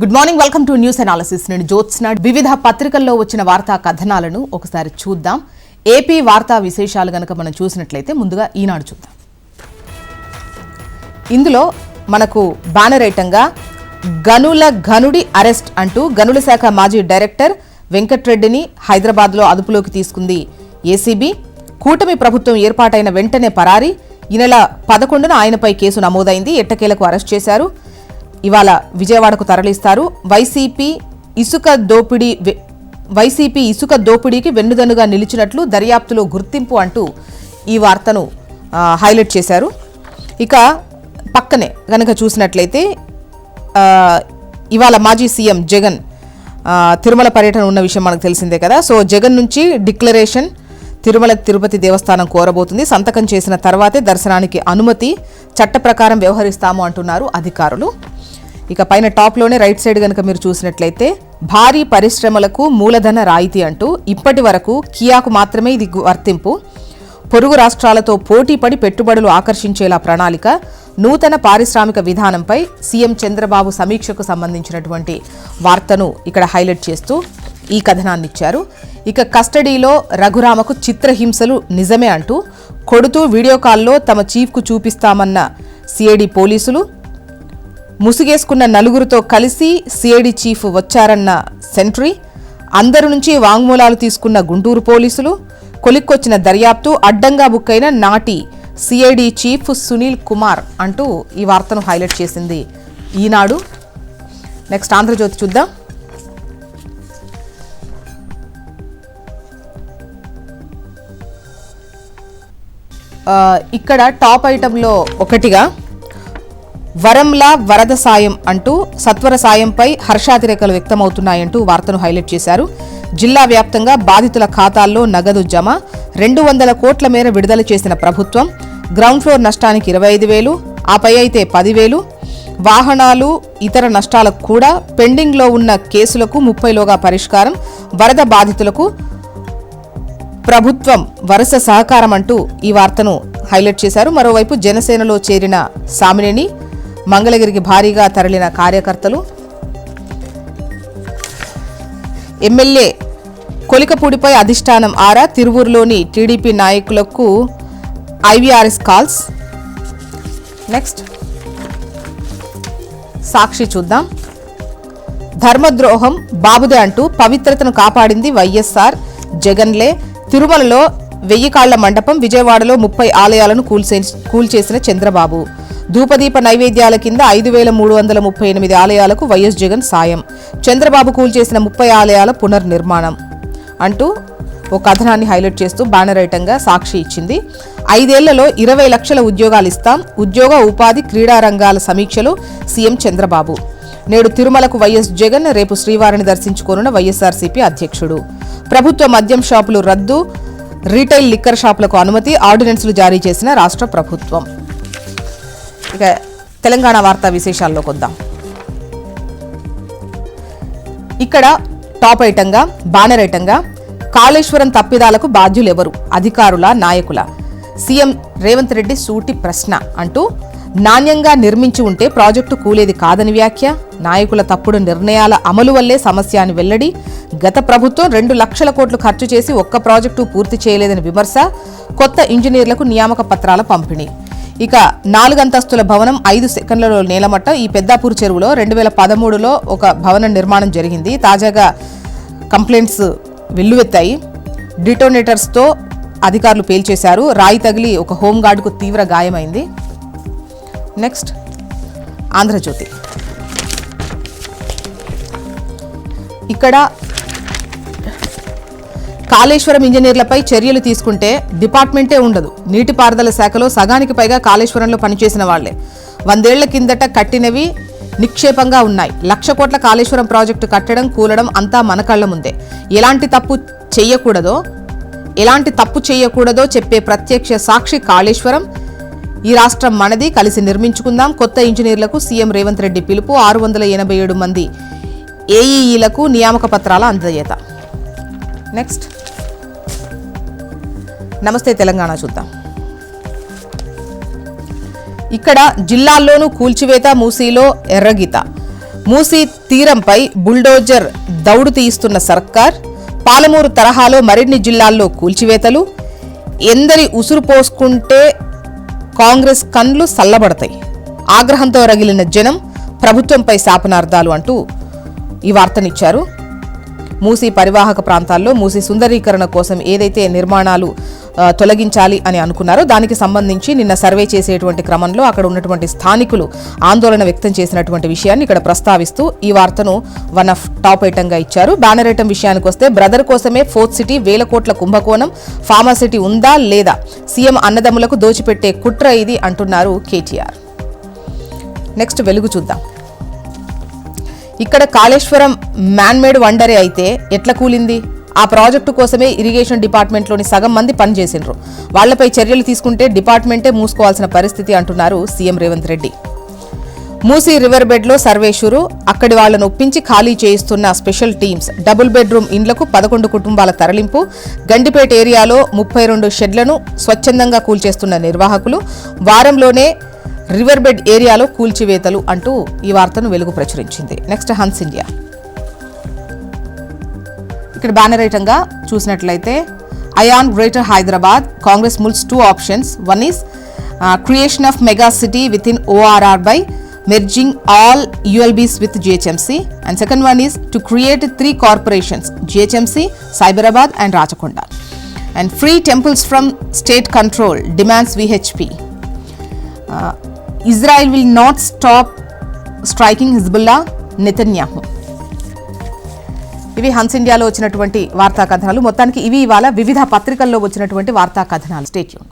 Good morning welcome to news analysis నేను జ్యోత్స్న వివిధ పత్రికల్లో వచ్చిన వార్తా కథనాలను ఒకసారి చూద్దాం. ఏపీ వార్తా విశేషాలు గనక మనం చూసినట్లయితే ముందుగా ఈనాడు చూద్దాం. ఇందులో మనకు బ్యానర్ ఐటంగా గనుల గనుడి అరెస్ట్ అంటూ గనుల శాఖ మాజీ డైరెక్టర్ వెంకట్రెడ్డిని హైదరాబాద్లో అదుపులోకి తీసుకుంది ఏసీబీ. కూటమి ప్రభుత్వం ఏర్పాటైన వెంటనే పరారి. ఈ నెల పదకొండున ఆయనపై కేసు నమోదైంది. ఎట్టకేలకు అరెస్ట్ చేశారు. ఇవాళ విజయవాడకు తరలిస్తారు. వైసీపీ ఇసుక దోపిడీ వైసీపీ ఇసుక దోపిడీకి వెన్నుదన్నుగా నిలిచినట్లు దర్యాప్తులో గుర్తింపు అంటూ ఈ వార్తను హైలైట్ చేశారు. ఇక పక్కనే గనక చూసినట్లయితే ఇవాళ మాజీ సీఎం జగన్ తిరుమల పర్యటన ఉన్న విషయం మనకు తెలిసిందే కదా. సో జగన్ నుంచి డిక్లరేషన్ తిరుమల తిరుపతి దేవస్థానం కోరబోతుంది. సంతకం చేసిన తర్వాతే దర్శనానికి అనుమతి చట్ట ప్రకారం వ్యవహరిస్తాము అంటున్నారు అధికారులు. ఇక పైన టాప్లోనే రైట్ సైడ్ కనుక మీరు చూసినట్లయితే భారీ పరిశ్రమలకు మూలధన రాయితీ అంటూ ఇప్పటి వరకు కియాకు మాత్రమే ఇది వర్తింపు. పొరుగు రాష్ట్రాలతో పోటీపడి పెట్టుబడులు ఆకర్షించేలా ప్రణాళిక నూతన పారిశ్రామిక విధానంపై సీఎం చంద్రబాబు సమీక్షకు సంబంధించినటువంటి వార్తను ఇక్కడ హైలైట్ చేస్తూ ఈ కథనాన్ని ఇచ్చారు ఇక కస్టడీలో రఘురామకు చిత్రహింసలు నిజమే అంటూ కొడుతూ వీడియో కాల్లో తమ చీఫ్కు చూపిస్తామన్న సిఐడి పోలీసులు ముసుగేసుకున్న నలుగురితో కలిసి సిఐడి చీఫ్ వచ్చారన్న సెంట్రీ. అందరి నుంచి వాంగ్మూలాలు తీసుకున్న గుంటూరు పోలీసులు కొలిక్కొచ్చిన దర్యాప్తు అడ్డంగా బుక్ అయిన నాటి సిఐడి చీఫ్ సునీల్ కుమార్ అంటూ ఈ వార్తను హైలైట్ చేసింది ఈనాడు. నెక్స్ట్ ఆంధ్రజ్యోతి చూద్దాం. ఇక్కడ టాప్ ఐటంలో ఒకటిగా వరంలా వరద సాయం అంటూ సత్వర సాయంపై హర్షాతిరేకలు వ్యక్తమవుతున్నాయంటూ వార్తను హైలైట్ చేశారు. జిల్లా వ్యాప్తంగా బాధితుల ఖాతాల్లో నగదు జమ రెండు వందల కోట్ల మేర విడుదల చేసిన ప్రభుత్వం గ్రౌండ్ ఫ్లోర్ నష్టానికి ఇరవై ఐదు వేలు ఆపై అయితే పదివేలు వాహనాలు ఇతర నష్టాలకు కూడా పెండింగ్లో ఉన్న కేసులకు ముప్పైలోగా పరిష్కారం వరద బాధితులకు ప్రభుత్వం వరుస సహకారం అంటూ ఈ వార్తను హైలైట్ చేశారు. మరోవైపు జనసేనలో చేరిన సామినేని మంగళగిరికి భారీగా తరలిన కార్యకర్తలు ఎమ్మెల్యే కొలికపూడిపై అధిష్టానం ఆరా తిరువూరులోని టీడీపీ నాయకులకు ఐవీఆర్ఎస్ కాల్స్. నెక్స్ట్ సాక్షి చూద్దాం. ధర్మద్రోహం బాబుదే అంటూ పవిత్రతను కాపాడింది వైఎస్ఆర్ జగన్లే. తిరుమలలో వెయ్యి కాళ్ళ మండపం విజయవాడలో ముప్పై ఆలయాలను కూల్చే కూల్చేసిన చంద్రబాబు. ధూపదీప నైవేద్యాల కింద ఐదు వేల మూడు వందల ముప్పై ఎనిమిది ఆలయాలకు వైఎస్ జగన్ సాయం. చంద్రబాబు కూల్చేసిన ముప్పై ఆలయాల పునర్నిర్మాణం. అంటూ ఓ కథనాన్ని హైలైట్ చేస్తూ బ్యానర్ ఐటంగా సాక్షి ఇచ్చింది. ఐదేళ్ళలో ఇరవై లక్షల ఉద్యోగాలు ఇస్తాం. ఉద్యోగ ఉపాధి క్రీడా రంగాల సమీక్షలు సీఎం చంద్రబాబు. నేడు తిరుమలకు వైఎస్ జగన్ రేపు శ్రీవారిని దర్శించుకోనున్న వైఎస్ఆర్సీపీ అధ్యక్షుడు. ప్రభుత్వ మద్యం షాపులు రద్దు రీటైల్ లిక్కర్ షాపులకు అనుమతి ఆర్డినెన్స్లు జారీ చేసిన రాష్ట్ర ప్రభుత్వం. ఇక తెలంగాణ వార్తా విశేషాల్లోకి వద్దాం ఇక్కడ టాప్ ఐటంగా బానర్ ఐటంగా కాళేశ్వరం తప్పిదాలకు బాధ్యులెవరు? అధికారుల నాయకుల. సీఎం రేవంత్ రెడ్డి సూటి ప్రశ్న అంటూ నాణ్యంగా నిర్మించి ఉంటే ప్రాజెక్టు కూలేది కాదని వ్యాఖ్య. నాయకుల తప్పుడు నిర్ణయాల అమలు వల్లే సమస్య అని వెల్లడి. గత ప్రభుత్వం రెండు లక్షల కోట్లు ఖర్చు చేసి ఒక్క ప్రాజెక్టు పూర్తి చేయలేదని విమర్శ. కొత్త ఇంజనీర్లకు నియామక పత్రాల పంపిణీ. ఇక నాలుగంతస్తుల భవనం ఐదు సెకండ్లలో నేలమట్టం ఈ పెద్దాపూర్ చెరువులో రెండు వేల పదమూడులో ఒక భవన నిర్మాణం జరిగింది. తాజాగా కంప్లైంట్స్ వెల్లువెత్తాయి. డిటోనేటర్స్తో అధికారులు పేల్చేశారు. రాయి తగిలి ఒక హోంగార్డుకు తీవ్ర గాయమైంది. నెక్స్ట్ ఆంధ్రజ్యోతి. ఇక్కడ కాళేశ్వరం ఇంజనీర్లపై చర్యలు తీసుకుంటే డిపార్ట్మెంటే ఉండదు. నీటిపారుదల శాఖలో సగానికి పైగా కాళేశ్వరంలో పనిచేసిన వాళ్ళే. వందేళ్ళ కిందట కట్టినవి నిక్షేపంగా ఉన్నాయి. లక్ష కోట్ల కాళేశ్వరం ప్రాజెక్టు కట్టడం కూలడం అంతా మన కళ్ళ ముందే. ఎలాంటి తప్పు చెయ్యకూడదో ఎలాంటి తప్పు చేయకూడదో చెప్పే ప్రత్యక్ష సాక్షి కాళేశ్వరం. ఈ రాష్ట్రం మనది కలిసి నిర్మించుకుందాం. కొత్త ఇంజనీర్లకు సీఎం రేవంత్ రెడ్డి పిలుపు ఆరు వందల ఎనభై ఏడు మంది ఏఈఈలకు నియామక పత్రాల అందజేత. నెక్స్ట్. నమస్తే తెలంగాణ చూద్దాం. ఇక్కడ జిల్లాల్లోనూ కూల్చివేత మూసీలో ఎర్రగీత. మూసీ తీరంపై బుల్డోజర్ దౌడు తీయిస్తున్న సర్కార్ పాలమూరు తరహాలో మరిన్ని జిల్లాల్లో కూల్చివేతలు. ఎందరి ఉసురు పోసుకుంటే కాంగ్రెస్ కండ్లు సల్లబడతాయి. ఆగ్రహంతో రగిలిన జనం ప్రభుత్వంపై శాపనార్థాలు అంటూ ఈ వార్తనిచ్చారు. మూసీ పరివాహక ప్రాంతాల్లో మూసీ సుందరీకరణ కోసం ఏదైతే నిర్మాణాలు తొలగించాలి అని అనుకున్నారో. దానికి సంబంధించి నిన్న సర్వే చేసేటువంటి క్రమంలో అక్కడ ఉన్నటువంటి స్థానికులు ఆందోళన వ్యక్తం చేసినటువంటి విషయాన్ని ఇక్కడ ప్రస్తావిస్తూ ఈ వార్తను వన్ ఆఫ్ టాప్ ఐటంగా ఇచ్చారు. బ్యానర్ ఐటమ్ విషయానికి వస్తే బ్రదర్ కోసమే ఫోర్త్ సిటీ వేల కోట్ల కుంభకోణం ఫార్మా సిటీ ఉందా లేదా? సీఎం అన్నదమ్ములకు దోచిపెట్టే కుట్ర ఇది అంటున్నారు కేటీఆర్. నెక్స్ట్ వెలుగు చూద్దాం. ఇక్కడ కాళేశ్వరం మ్యాన్మేడ్ వండరే అయితే ఎట్లా కూలింది? ఆ ప్రాజెక్టు కోసమే ఇరిగేషన్ డిపార్ట్మెంట్లోని సగం మంది పనిచేసిండ్రు. వాళ్ళపై చర్యలు తీసుకుంటే డిపార్ట్మెంటే మూసుకోవాల్సిన పరిస్థితి అంటున్నారు సీఎం రేవంత్ రెడ్డి. మూసీ రివర్ బెడ్లో సర్వేషురు అక్కడి వాళ్ళను ఒప్పించి ఖాళీ చేయిస్తున్న స్పెషల్ టీమ్స్ డబుల్ బెడ్రూమ్ ఇండ్లకు పదకొండు కుటుంబాల తరలింపు గండిపేట ఏరియాలో ముప్పై రెండు షెడ్లను స్వచ్ఛందంగా కూల్చేస్తున్న నిర్వాహకులు వారంలోనే రివర్ బెడ్ ఏరియాలో కూల్చివేతలు అంటూ ఈ వార్తను వెలుగు ప్రచురించింది. Next Hans India. ఇక్కడ బ్యానర్ ఐటంగా చూసినట్లయితే ion Greater Hyderabad Congress mulls two options one is creation of mega city within ORR by merging all ULBs with GHMC and second one is to create three corporations GHMC Cyberabad and Rachakonda and free temples from state control demands VHP Israel will not stop striking Hezbollah Netanyahu ఇవి Hans ఇండియాలో వచ్చినటువంటి వార్తా కథనాలు మొత్తానికి ఇవి ఇవాళ వివిధ పత్రికల్లో వచ్చినటువంటి వార్తా కథనాలు స్టేట్యూన్